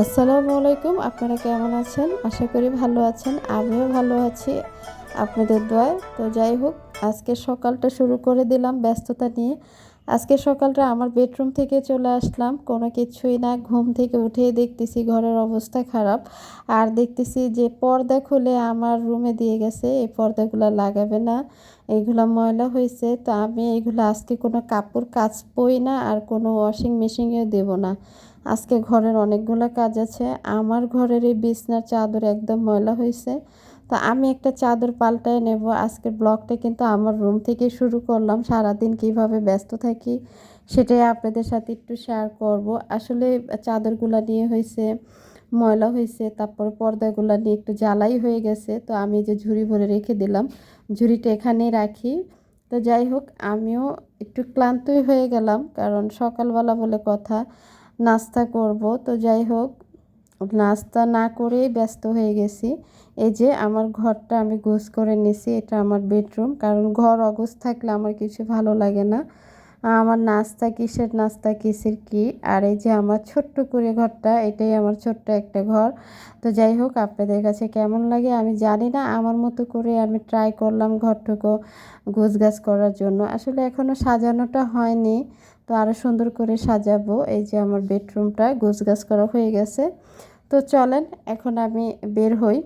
আসসালামু আলাইকুম, আপনারা কেমন আছেন? আশা করি ভালো আছেন, আমিও ভালো আছি আপনাদের দোয়ায়। তো যাই হোক, আজকে সকালটা শুরু করে দিলাম ব্যস্ততা নিয়ে। আজকে সকালটা আমার বেডরুম থেকে চলে আসলাম। কোনো কিছুই না, ঘুম থেকে উঠেই দেখতেছি ঘরের অবস্থা খারাপ। আর দেখতেছি যে পর্দা খুলে আমার রুমে দিয়ে গেছে। এই পর্দাগুলো লাগাবে না এইগুলো ময়লা হয়েছে। তো আমি এইগুলো আজকে কোনো কাপড় কাচবই না আর কোনো ওয়াশিং মেশিনেও দেবো না। আজকে ঘরের অনেকগুলো কাজ আছে। আমার ঘরের এই বিছনার চাদর একদম ময়লা হয়েছে। তো আমি একটা চাদর পাল্টায় নেব। আজকের ব্লগটা কিন্তু আমার রুম থেকে শুরু করলাম। সারাদিন কীভাবে ব্যস্ত থাকি সেটাই আপনাদের সাথে একটু শেয়ার করব। আসলে চাদরগুলো নিয়ে হয়েছে ময়লা হয়েছে তারপর পর্দাগুলো নিয়ে একটু জ্বালাই হয়ে গেছে। তো আমি যে ঝুড়ি ভরে রেখে দিলাম। ঝুড়িটা এখানেই রাখি। তো যাই হোক, আমিও একটু ক্লান্তই হয়ে গেলাম। কারণ সকালবেলা বলে কথা, নাস্তা করব। তো যাই হোক নাস্তা না করেই ব্যস্ত হয়ে গেছি। এই যে আমার ঘরটা আমি গোছ করে নিছি এটা আমার বেডরুম। কারণ ঘর অগোছ থাকলে আমার কিছু ভালো লাগে না। আমার নাস্তা কিসের নাস্তা কিসের কি? আর এই যে আমার ছোট্ট করে ঘরটা, এটাই আমার ছোট্ট একটা ঘর। তো যাই হোক, আপনাদের কাছে কেমন লাগে আমি জানি না। আমার মতো করে আমি ট্রাই করলাম ঘরটুকু গোছগাছ করার জন্য। আসলে এখনও সাজানোটা হয়নি। তো আরও সুন্দর করে সাজাবো। এই যে আমার বেডরুমটা গোছগাছ করা হয়ে গেছে। তো চলেন, এখন আমি বের হই।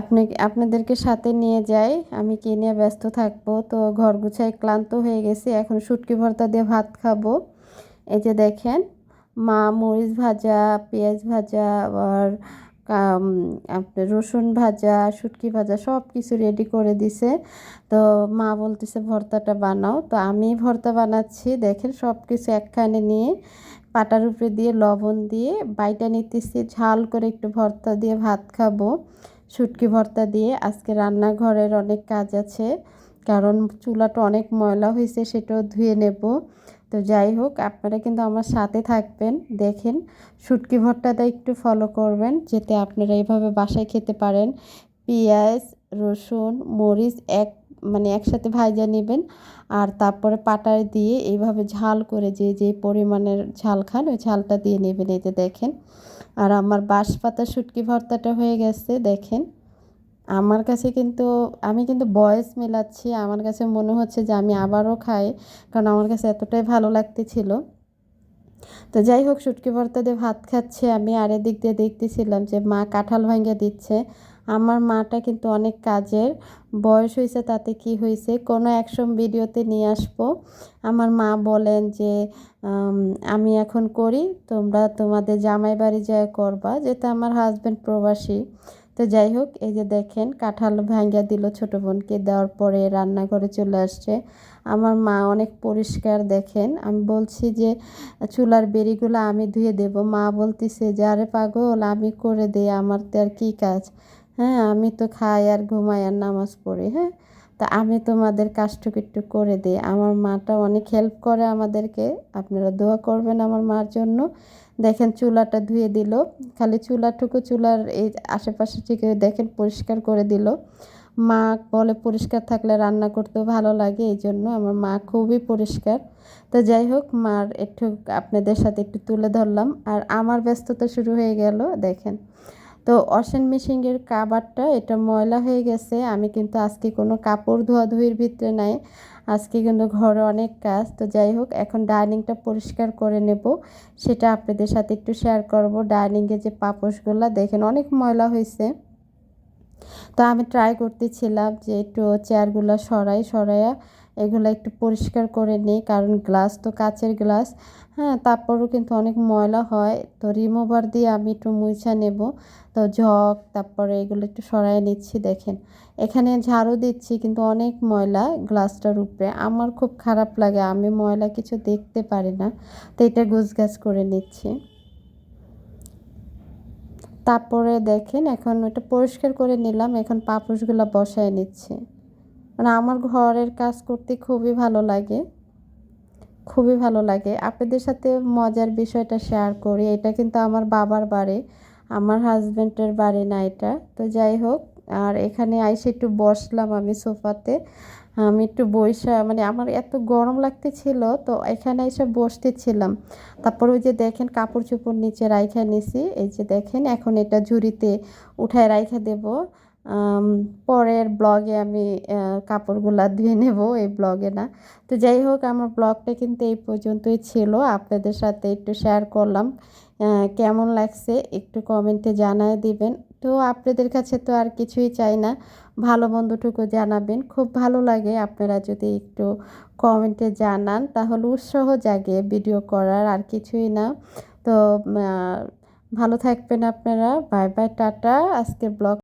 আপনি, আপনাদেরকে সাথে নিয়ে যাই। আমি কি নিয়ে ব্যস্ত থাকব? তো ঘর গুছাই ক্লান্ত হয়ে গেছি, এখন শুটকি ভর্তা দিয়ে ভাত খাব। এই যে দেখেন, মা মরিচ ভাজা, পেঁয়াজ ভাজা আর আপনার রসুন ভাজা, শুটকি ভাজা, সব কিছু রেডি করে দিছে। তো মা বলতেছে, ভর্তাটা বানাও। তো আমি ভর্তা বানাচ্ছি, দেখেন সব কিছু একখানে নিয়ে। পাটার উপরে দিয়ে লবণ দিয়ে বাইটা নিতেছি, ঝাল করে একটু ভর্তা দিয়ে ভাত খাব। শুটকি ভর্তা দিয়ে আজকে রান্নাঘরের অনেক কাজ আছে, কারণ চুলাটা অনেক ময়লা হয়েছে সেটাও ধুয়ে নেব। তো যাই হোক, আপনারা কিন্তু আমার সাথে থাকবেন, দেখেন শুটকি ভর্তাটা একটু ফলো করবেন, যাতে আপনারা এইভাবে বাসায় খেতে পারেন। পেঁয়াজ, রসুন, মরিচ এক মানে একসাথে ভাইজা নেবেন আর তারপরে পাটায় দিয়ে এইভাবে ঝাল করে যে যে পরিমাণের ঝাল খান, ওই ঝালটা দিয়ে নেবেন। এতে দেখেন, আর আমার বাঁশ পাতা শুটকি ভর্তাটা হয়ে গেছে, দেখেন। আমার কাছে কিন্তু, আমি কিন্তু বয়স মেলাচ্ছি, আমার কাছে মনে হচ্ছে যে আমি আবারও খাই, কারণ আমার কাছে এতটাই ভালো লাগতেছিল। তো যাই হোক, শুটকি ভর্তা ভাত খাচ্ছে আমি, আর এদিক দিয়ে দেখতেছিলাম যে মা কাঁঠাল ভাঙ্গে দিচ্ছে। আমার মাটা কিন্তু অনেক কাজের, বয়স হয়েছে তাতে কি হয়েছে, কোনো একসম ভিডিওতে নিয়ে আসব। আমার মা বলেন যে আমি এখন করি, তোমরা তোমাদের জামাই বাড়ি যায় করবা যেটা আমার হাজব্যান্ড প্রবাসী। তো যাই হোক, এই যে দেখেন কাঁঠাল ভাঙ্গা দিল ছোট বোনকে, দেওয়ার পরে রান্নাঘরে চলে আসছে। আমার মা অনেক পরিষ্কার দেখেন। আমি বলছি যে, চুলার বেরিগুলো আমি ধুয়ে দেব। মা বলতেছে যে, আরে পাগল, আমি করে দেই, আমার তো আর কী কাজ? হ্যাঁ আমি তো খাই আর ঘুমাই আর নামাজ পড়ি হ্যাঁ। তা আমি তোমাদের কাজটুকু একটু করে দিই। আমার মাটা অনেক হেল্প করে আমাদেরকে। আপনারা দোয়া করবেন আমার মার জন্য। দেখেন চুলাটা ধুয়ে দিল। খালি চুলাটুকু চুলার এই আশেপাশে থেকে দেখেন পরিষ্কার করে দিল। মা বলে পরিষ্কার থাকলে রান্না করতেও ভালো লাগে, এই জন্য আমার মা খুবই পরিষ্কার। তো যাই হোক, মার একটু আপনাদের সাথে একটু তুলে ধরলাম। আর আমার ব্যস্ততা শুরু হয়ে গেল, দেখেন। তো ওয়াশিং মেশিনের কাবারটা, এটা ময়লা হয়ে গেছে। আমি কিন্তু আজকে কোনো কাপড় ধোয়াধুয়ির ভিতরে নাই। আজকে কিন্তু ঘরে অনেক কাজ। তো যাই হোক, এখন ডাইনিংটা পরিষ্কার করে নেব। সেটা আপনাদের সাথে একটু শেয়ার করব। ডাইনিংয়ে যে পাপোশগুলো, দেখেন অনেক ময়লা হয়েছে। তো আমি ট্রাই করতেছিলাম যে একটু চেয়ারগুলো সরাই, সরাইয়া এগুলো একটু পরিষ্কার করে নিই, কারণ গ্লাস তো কাচের গ্লাস। হ্যাঁ তারপরও কিন্তু অনেক ময়লা হয়, তো রিমুভার দিয়ে আমি একটু মুছা নেব। তো ঝক তারপরে এগুলো একটু সরাই নিচ্ছি, দেখেন। এখানে ঝাড়ু দিচ্ছি, কিন্তু অনেক ময়লা গ্লাসটার উপরে। আমার খুব খারাপ লাগে, আমি ময়লা কিছু দেখতে পারি না, তো এটা গাছ করে নিচ্ছি। তারপরে দেখেন, এখন ওটা পরিষ্কার করে নিলাম, এখন পাপোশগুলো বসায় নিচ্ছি। মানে আমার ঘরের কাজ করতে খুবই ভালো লাগে। খুবই ভালো লাগে। আপনাদের সাথে মজার বিষয়টা শেয়ার করি। এটা কিন্তু আমার বাবার বাড়ি। আমার হাজব্যান্ডের বাড়ি না এটা। তো যাই হোক, আর এখানে আইসে একটু বসলাম আমি সোফাতে। আমি একটু বইসা মানে আমার এত গরম লাগতেছিল, তো এখানে এসে বসতেছিলাম। তারপর ওই যে দেখেন কাপড় চোপড় নিচে রাইখা নিছি। এই যে দেখেন, এখন এটা ঝুড়িতে উঠায় রাইখা দেব। পরের ব্লগে আমি কাপড়গুলা ধুয়ে নেব, এই ব্লগে না। তো যাই হোক, আমার ব্লগটা কিন্তু এই পর্যন্তই ছিল। আপনাদের সাথে একটু শেয়ার করলাম কেমন লাগছে একটু কমেন্টে জানায় দিবেন। তো আপনাদের কাছে তো আর কিছুই চাই না, ভালো মন্দটুকু জানাবেন। খুব ভালো লাগে আপনারা যদি একটু কমেন্টে জানান, তাহলে উৎসাহ জাগে ভিডিও করার, আর কিছুই না। তো ভালো থাকবেন আপনারা বাই বাই টাটা আজকে ব্লগ